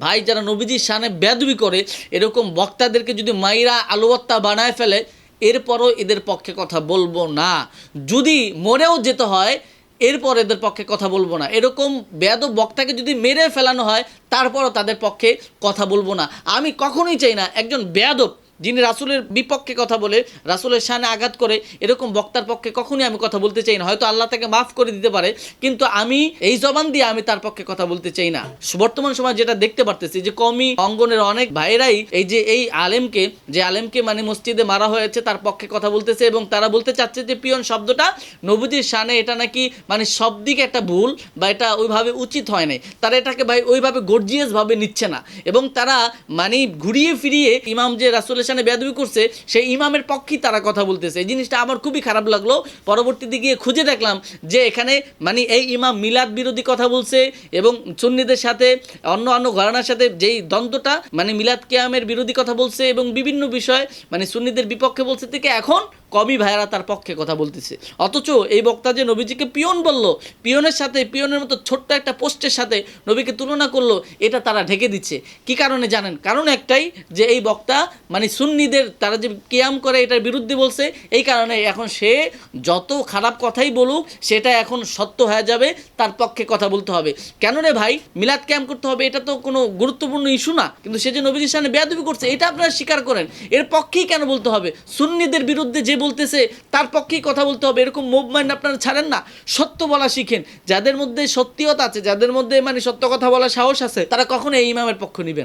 ভাই যারা নবীজির সানে বেদবি করে, এরকম বক্তাদেরকে যদি মাইরা আলুবত্তা বানায় ফেলে, এরপরও এদের পক্ষে কথা বলব না। যদি মরেও যেতে হয়, এরপর এদের পক্ষে কথা বলব না। এরকম বেদ বক্তাকে যদি মেরে ফেলানো হয়, তারপরও তাদের পক্ষে কথা বলব না। আমি কখনোই চাই না একজন বেয়াদব যিনি রাসুলের বিপক্ষে কথা বলে, রাসুলের সামনে আঘাত করে, এরকম বক্তার পক্ষে কখনোই আমি কথা বলতে চাই না। হয়তো আল্লাহ তাকে মাফ করে দিতে পারে, কিন্তু আমি এই জবান দিয়ে আমি তার পক্ষে কথা বলতে চাই না। বর্তমান সময় যেটা দেখতে পারতেছি যে কমি অঙ্গনের অনেক ভাইরাই এই যে এই আলেমকে, যে আলেমকে মানে মসজিদে মারা হয়েছে, তার পক্ষে কথা বলতেছে এবং তারা বলতে চাচ্ছে যে, পিয়ন শব্দটা নবুজির শানে, এটা নাকি মানে সব দিকে একটা ভুল বা এটা ওইভাবে উচিত হয় নাই। তারা এটাকে ভাই ওইভাবে গর্জিয়াস ভাবে নিচ্ছে না। এবং তারা মানে ঘুরিয়ে ফিরিয়ে ইমাম যে রাসুলের সামনে বেদবি করছে, সেই ইমামের পক্ষেই তারা কথা বলতেছে। এই জিনিসটা আমার খুবই খারাপ লাগল। পরবর্তীতে গিয়ে খুঁজে দেখলাম যে এখানে মানে এই ইমাম মিলাদ বিরোধী কথা বলছে এবং সুন্নিদের সাথে, অন্য অন্য ঘরানার সাথে যেই দ্বন্দ্বটা মানে মিলাদ কেয়ামের বিরোধী কথা বলছে এবং বিভিন্ন বিষয় মানে সুন্নিদের বিপক্ষে বলছে। থেকে এখন কবি ভাইয়েরা তার পক্ষে কথা বলতেছে। অথচ এই বক্তা যে নবীজিকে পিয়ন বলল, পিয়নের সাথে, পিয়নের মতো ছোট্ট একটা পোস্টের সাথে নবীকে তুলনা করল, এটা তারা ঢেকে দিচ্ছে। কি কারণে জানেন? কারণ একটাই যে এই বক্তা মানে সুন্নিদের, তারা যে কেয়াম করে এটার বিরুদ্ধে বলছে, এই কারণে এখন সে যত খারাপ কথাই বলুক, সেটা এখন সত্য হয়ে যাবে, তার পক্ষে কথা বলতে হবে। কেন রে ভাই, মিলাদ ক্যাম্প করতে হবে, এটা তো কোনো গুরুত্বপূর্ণ ইস্যু না। কিন্তু সে যে নবীজির সামনে বেয়াদবি করছে, এটা আপনারা স্বীকার করেন। এর পক্ষেই কেন বলতে হবে? সুন্নিদের বিরুদ্ধে যে বলতেছে, তার পক্ষেই কথা বলতে হবে, এরকম মুভমেন্ট আপনারা ছাড়েন না। সত্য বলা শিখেন। যাদের মধ্যে সত্যিয়তা আছে, যাদের মধ্যে মানে সত্য কথা বলার সাহস আছে, তারা কখনো এই ইমামের পক্ষ নিবে না।